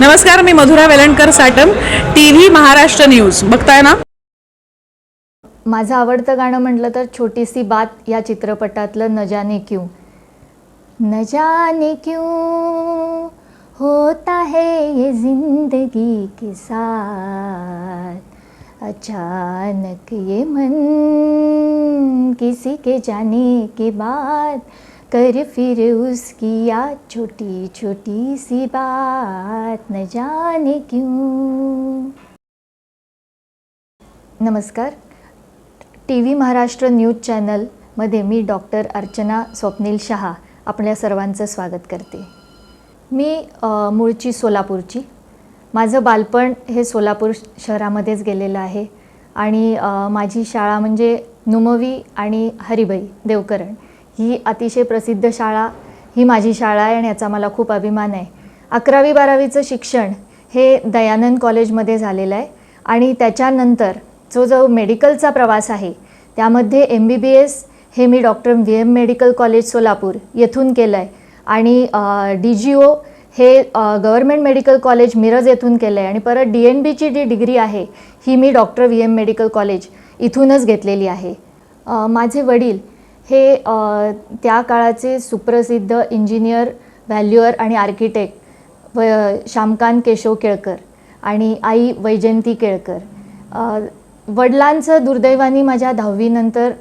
नमस्कार मी Madhura Velankar Satam T V Maharashtra news. बघताय ना? माझं आवडतं गाणं म्हटलं तर छोटीसी बात या चित्रपटातलं न जाने क्यों. न जाने क्यों होता है ये जिंदगी के साथ. अचानक ये मन किसी के जाने के बाद कर फिर उसकी याद छोटी छोटी सी बात न जाने क्यों? नमस्कार. टी व्ही महाराष्ट्र न्यूज चॅनलमध्ये मी डॉक्टर अर्चना स्वप्नील शहा आपल्या सर्वांचं स्वागत करते. मी मूळची सोलापूरची. माझं बालपण हे सोलापूर शहरामध्येच गेलेलं आहे आणि माझी शाळा म्हणजे नुमवी आणि हरिबाई देवकरण. ही अतिशय प्रसिद्ध शाळा ही माझी शाळा आहे आणि याचा मला खूप अभिमान आहे. अकरावी बारावीचं शिक्षण हे दयानंद कॉलेजमध्ये झालेलं आहे आणि त्याच्यानंतर जो जो मेडिकलचा प्रवास आहे त्यामध्ये एम बी बी एस हे मी doctor V M medical college Solapur येथून केलं आहे आणि डी जी ओ हे गव्हर्मेंट मेडिकल कॉलेज मिरज येथून केलं आहे आणि परत डी एन बीची जी डिग्री आहे ही मी doctor V M medical college इथूनच घेतलेली आहे. माझे वडील हे त्या काळाचे सुप्रसिद्ध इंजिनियर व्हॅल्युअर आणि आर्किटेक्ट व श्यामकांत केशव केळकर आणि आई वैजयंती केळकर. वडिलांचं दुर्दैवाने माझ्या दहावीनंतर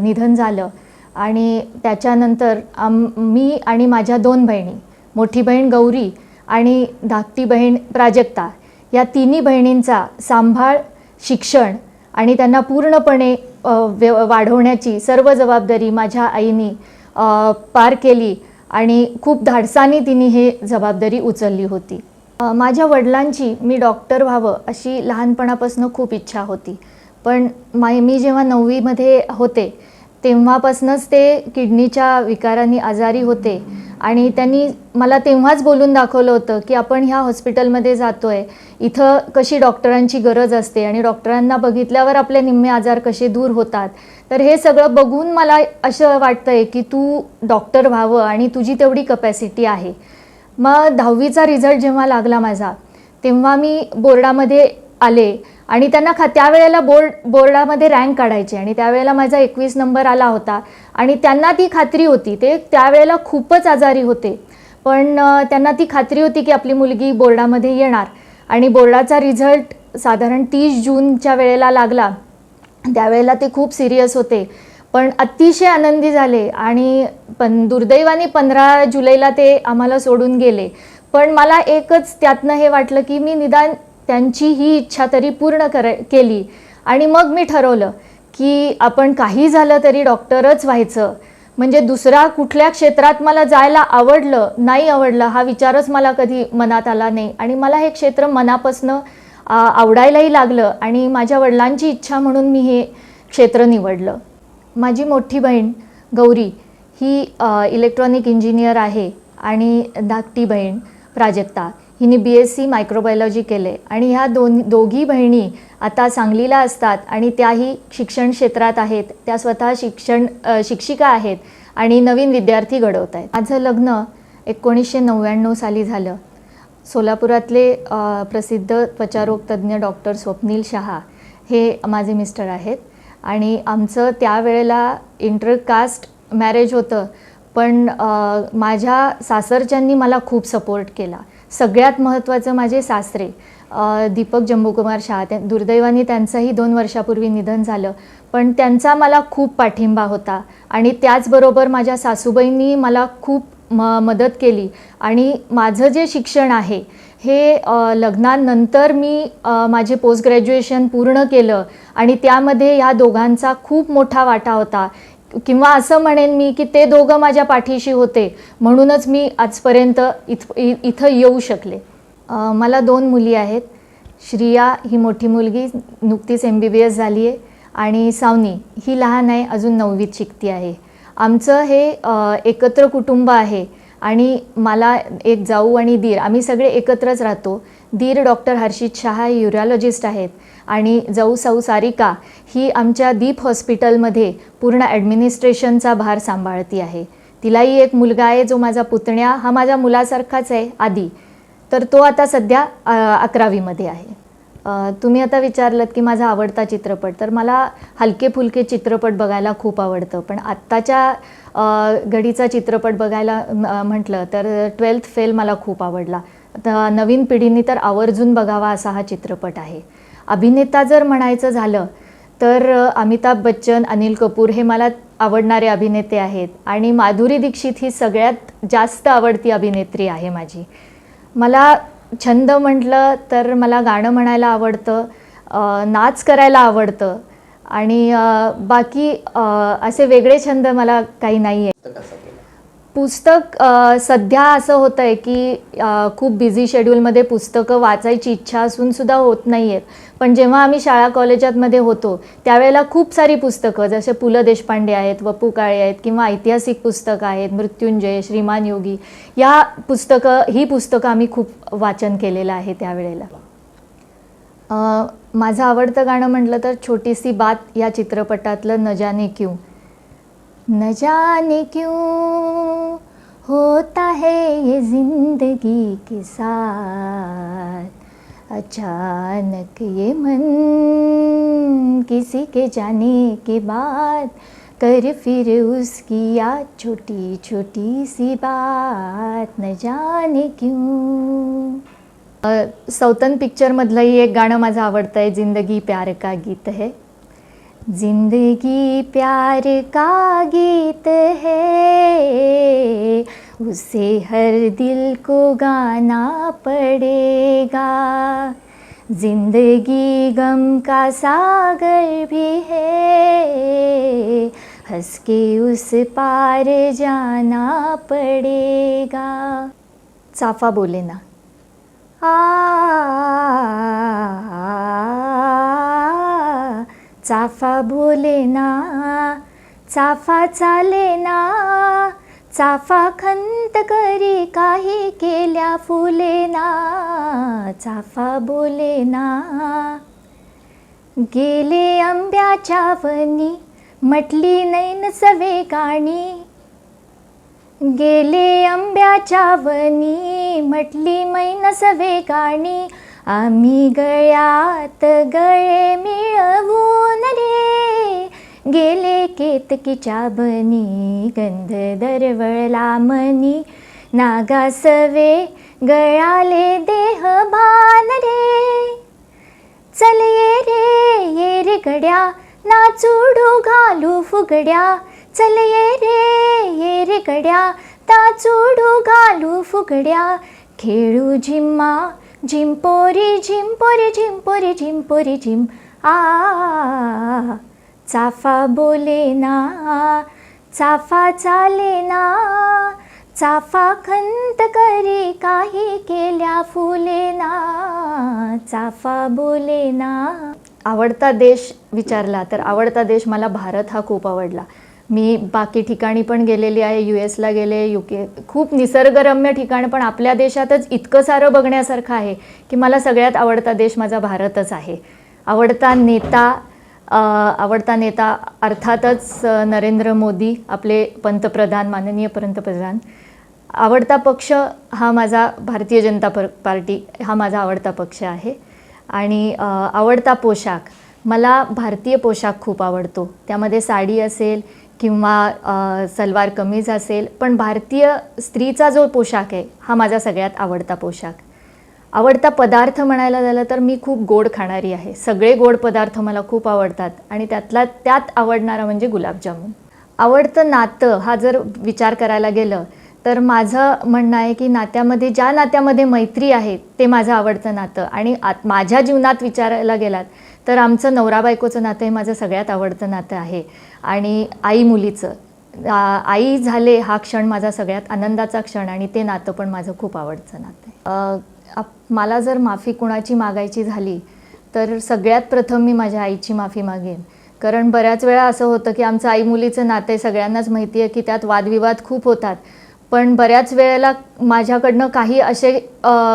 निधन झालं आणि त्याच्यानंतर आम मी आणि माझ्या दोन बहिणी मोठी बहीण गौरी आणि धाकटी बहीण प्राजक्ता या तिन्ही बहिणींचा सांभाळ शिक्षण आणि त्यांना पूर्णपणे व्यव वाढवण्याची सर्व जबाबदारी माझ्या आईनी पार केली आणि खूप धाडसाने तिने हे जबाबदारी उचलली होती. माझ्या वडिलांची मी डॉक्टर व्हावं अशी लहानपणापासून खूप इच्छा होती. पण मा मी जेव्हा नववीमध्ये होते तेव्हापासूनच ते किडनीच्या विकारांनी आजारी होते. आणि त्यांनी मला तेव्हाच बोलून दाखवलं होतं की आपण ह्या हॉस्पिटलमध्ये जातो आहे इथं कशी डॉक्टरांची गरज असते आणि डॉक्टरांना बघितल्यावर आपले निम्मे आजार कसे दूर होतात. तर हे सगळं बघून मला असं वाटतं आहे की तू डॉक्टर व्हावं आणि तुझी तेवढी कपॅसिटी आहे. मग दहावीचा रिझल्ट जेव्हा लागला माझा तेव्हा मी बोर्डामध्ये आले. आणि त्यांना खा त्यावेळेला बोर्ड बोर्डामध्ये रँक काढायचे आणि त्यावेळेला माझा एकवीस नंबर आला होता. आणि त्यांना ती खात्री होती. ते त्यावेळेला खूपच आजारी होते. पण त्यांना ती खात्री होती की आपली मुलगी बोर्डामध्ये येणार. आणि बोर्डाचा रिझल्ट साधारण तीस जूनच्या वेळेला लागला. त्यावेळेला ते खूप सिरियस होते. पण अतिशय आनंदी झाले आणि पण दुर्दैवाने पंधरा जुलैला ते आम्हाला सोडून गेले. पण मला एकच त्यातनं हे वाटलं की मी निदान त्यांची ही इच्छा तरी पूर्ण कर केली. आणि मग मी ठरवलं की आपण काही झालं तरी डॉक्टरच व्हायचं. म्हणजे दुसरा कुठल्या क्षेत्रात मला जायला आवडलं नाही आवडलं हा विचारच मला कधी मनात आला नाही. आणि मला हे क्षेत्र मनापासनं आवडायलाही लागलं आणि माझ्या वडिलांची इच्छा म्हणून मी हे क्षेत्र निवडलं. माझी मोठी बहीण गौरी ही इलेक्ट्रॉनिक इंजिनियर आहे आणि धाकटी बहीण प्राजक्ता. हिने बी एस सी मायक्रोबायोलॉजी केले. आणि ह्या दोन दोघी बहिणी आता सांगलीला असतात आणि त्याही शिक्षण क्षेत्रात आहेत. त्या स्वतः शिक्षण शिक्षिका आहेत आणि नवीन विद्यार्थी घडवत आहेत. माझं लग्न एकोणीसशे नव्याण्णव साली झालं. सोलापुरातले प्रसिद्ध त्वचारोग तज्ज्ञ डॉक्टर स्वप्नील शहा हे माझे मिस्टर आहेत. आणि आमचं त्यावेळेला इंटरकास्ट मॅरेज होतं. पण माझ्या सासरच्यांनी मला खूप सपोर्ट केला. सगळ्यात महत्त्वाचं माझे सासरे दीपक जम्बूकुमार शाह त्या दुर्दैवाने त्यांचंही दोन वर्षापूर्वी निधन झालं. पण त्यांचा मला खूप पाठिंबा होता आणि त्याचबरोबर माझ्या सासूबाईंनी मला खूप म मदत केली. आणि माझं जे शिक्षण आहे हे लग्नानंतर मी माझे पोस्ट ग्रॅज्युएशन पूर्ण केलं आणि त्यामध्ये ह्या दोघांचा खूप मोठा वाटा होता. किंवा असं म्हणेन मी की ते दोघं माझ्या पाठीशी होते म्हणूनच मी आजपर्यंत इथ इ- इथं येऊ शकले. मला दोन मुली आहेत. श्रिया ही मोठी मुलगी नुकतीच एम बी बी एस झाली आहे. आणि सावनी ही लहान आहे अजून नववीत शिकती आहे. आमचं हे एकत्र कुटुंब आहे. आणि मला एक जाऊ आणि दीर आम्ही सगळे एकत्रच राहतो. दीर डॉक्टर हर्षित शहा हे युरॉलॉजिस्ट आहेत आणि जाऊ साऊ सारिका ही आमच्या दीप हॉस्पिटलमध्ये पूर्ण ॲडमिनिस्ट्रेशनचा भार सांभाळती आहे. तिलाही एक मुलगा आहे जो माझा पुतण्या हा माझ्या मुलासारखाच आहे आधी तर तो आता सध्या अकरावीमध्ये आहे. तुम्ही आता विचारलं की माझा आवडता चित्रपट तर मला हलके फुलके चित्रपट बघायला खूप आवडतं. पण आत्ताच्या घडीचा चित्रपट बघायला म्हटलं तर ट्वेल्थ फेल मला खूप आवडला. तर नवीन पिढींनी तर आवर्जून बघावा असा हा चित्रपट आहे. अभिनेता जर म्हणायचं झालं तर अमिताभ बच्चन अनिल कपूर हे मला आवडणारे अभिनेते आहेत. आणि माधुरी दीक्षित ही सगळ्यात जास्त आवडती अभिनेत्री आहे माझी. मला छंद म्हटलं तर मला गाणं म्हणायला आवडतं नाच करायला आवडतं आणि बाकी असे वेगळे छंद मला काही नाही आहे पुस्तक सध्या असं होतं आहे की खूप बिझी शेड्यूलमध्ये पुस्तकं वाचायची इच्छा असून सुद्धा होत नाही आहेत पण जेव्हा आम्ही शाळा कॉलेजातमध्ये होतो त्यावेळेला खूप सारी पुस्तकं जसे पु ल देशपांडे आहेत वपू काळे आहेत किंवा ऐतिहासिक पुस्तकं आहेत मृत्युंजय श्रीमान योगी या पुस्तकं ही पुस्तकं आम्ही खूप वाचन केलेलं आहे त्यावेळेला. माझं आवडतं गाणं म्हटलं तर छोटीसी बात या चित्रपटातलं न जाने क्यू. न जाने क्यों होता है ये जिंदगी के साथ। अचानक ये मन किसी के जाने के बाद कर फिर उसकी याद छोटी छोटी सी बात न जाने क्यों। सौतन पिक्चरमधलंही एक गाणं माझं आवडतं आहे जिंदगी प्यार का गीत है. ज़िंदगी प्यार का गीत है। उसे हर दिल को गाना पड़ेगा। ज़िंदगी गम का सागर भी है। हंस के उस पार जाना पड़ेगा। चाफा बोले ना। आ। चाफा बोले ना चाफा चाले ना चाफा खंत करी काही केल्या फुले ना चाफा बोले ना. गेले आंब्याच्या वनी म्हटली नैन सवे गाणी. गेले आंब्याच्या वनी म्हटली मैन सवे गाणी. आम्ही गळ्यात गळे मिळवून रे गेले केतकीच्या बनी गंध दरवळला मनी. नागासवे गळाले देह भान रे चल ये रे ये रे गड्या नाचुडू घालू फुगड्या. चल ये रे ये रे गड्या नाचुडू घालू फुगड्या. खेळू झिम्मा झिंपोरी झिंपोरी झिंपोरी झिंपोरी झिम. आ चाफा बोले ना चाफा चाले ना चाफा खंत करी काही केल्या फुले ना चाफा बोले ना. आवडता देश विचारला तर आवडता देश मला भारत हा खूप आवडला. मी बाकी ठिकाणी पण गेलेली आहे यू एसला गेले यू के खूप निसर्गरम्य ठिकाण पण आपल्या देशातच इतकं सारं बघण्यासारखं आहे की मला सगळ्यात आवडता देश माझा भारतच आहे. आवडता नेता आवडता नेता अर्थातच नरेंद्र मोदी आपले पंतप्रधान माननीय पंतप्रधान. आवडता पक्ष हा माझा भारतीय जनता प पार्टी हा माझा आवडता पक्ष आहे. आणि आवडता पोशाख. मला भारतीय पोशाख खूप आवडतो. त्यामध्ये साडी असेल किंवा सलवार कमीज असेल पण भारतीय स्त्रीचा जो पोशाख आहे हा माझा सगळ्यात आवडता पोशाख. आवडता पदार्थ म्हणायला झालं तर मी खूप गोड खाणारी आहे. सगळे गोड पदार्थ मला खूप आवडतात आणि त्यातला त्यात आवडणारा म्हणजे गुलाबजामुन. आवडतं नातं हा जर विचार करायला गेलं तर माझं म्हणणं आहे की नात्यामध्ये ज्या नात्यामध्ये मैत्री आहे ते माझं आवडतं नातं. आणि आत माझ्या जीवनात विचारायला गेलात तर आमचं नवरा बायकोचं नातं हे माझं सगळ्यात आवडतं नातं आहे. आणि आई मुलीचं. आई झाले हा क्षण माझा सगळ्यात आनंदाचा क्षण आणि ते नातं पण माझं खूप आवडतं नातं आहे. आप- मला जर माफी कुणाची मागायची झाली तर सगळ्यात प्रथम मी माझ्या आईची माफी मागेन. कारण बऱ्याच वेळा असं होतं की आमचं आई मुलीचं नातं सगळ्यांनाच माहिती आहे की त्यात वादविवाद खूप होतात. पण बऱ्याच वेळेला माझ्याकडनं काही असे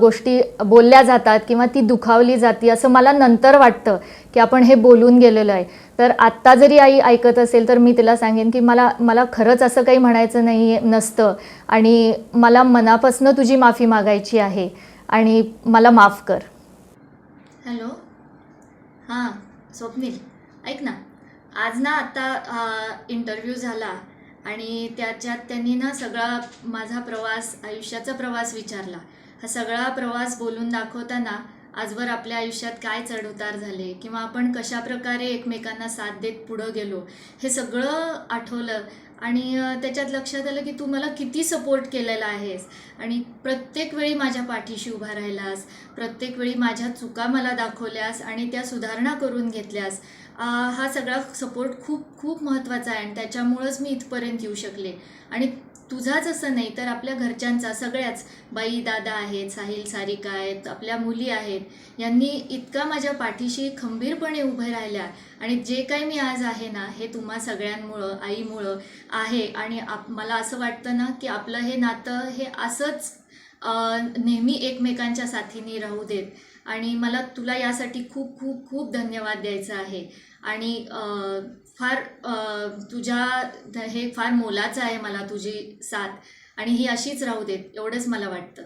गोष्टी बोलल्या जातात किंवा ती दुखावली जाते असं मला नंतर वाटतं की आपण हे बोलून गेलेलो आहे. तर आत्ता जरी आई ऐकत असेल तर मी तिला सांगेन की मला मला खरंच असं काही म्हणायचं नाही नसतं. आणि मला मनापासनं तुझी माफी मागायची आहे आणि मला माफ कर. हॅलो? हां स्वप्नील ऐक ना. आज ना आता इंटरव्ह्यू झाला. आणि त्याच्यात त्यांनी ना सगळा माझा प्रवास आयुष्याचा प्रवास विचारला. हा सगळा प्रवास बोलून दाखवताना आजवर आपल्या आयुष्यात काय चढउतार झाले किंवा आपण कशा प्रकारे एकमेकांना साथ देत पुढं गेलो हे सगळं आठवलं. आणि त्याच्यात लक्षात आलं की तू मला किती सपोर्ट केलेला आहेस. आणि प्रत्येक वेळी माझ्या पाठीशी उभा राहिलास प्रत्येक वेळी माझ्या चुका मला दाखवल्यास आणि त्या सुधारणा करून घेतल्यास हा सगळा सपोर्ट खूप खूप महत्त्वाचा आहे आणि त्याच्यामुळंच मी इथपर्यंत येऊ शकले. आणि तुझाच असं नाही तर आपल्या घरच्यांचा सगळ्याच. बाई दादा आहेत साहिल सारिका आहेत आपल्या मुली आहेत. यांनी इतका माझ्या पाठीशी खंबीरपणे उभे राहिल्या. आणि जे काही मी आज आहे ना हे तुम्हा सगळ्यांमुळं आईमुळं आहे. आणि आप मला असं वाटतं ना की आपलं हे नातं हे असंच नेहमी एकमेकांच्या साथीने राहू देत. आणि मला तुला यासाठी खूप खूप खूप धन्यवाद द्यायचा आहे. आणि फार तुझ्या हे फार मोलाचं आहे मला तुझी साथ. आणि ही अशीच राहू देत एवढंच मला वाटतं.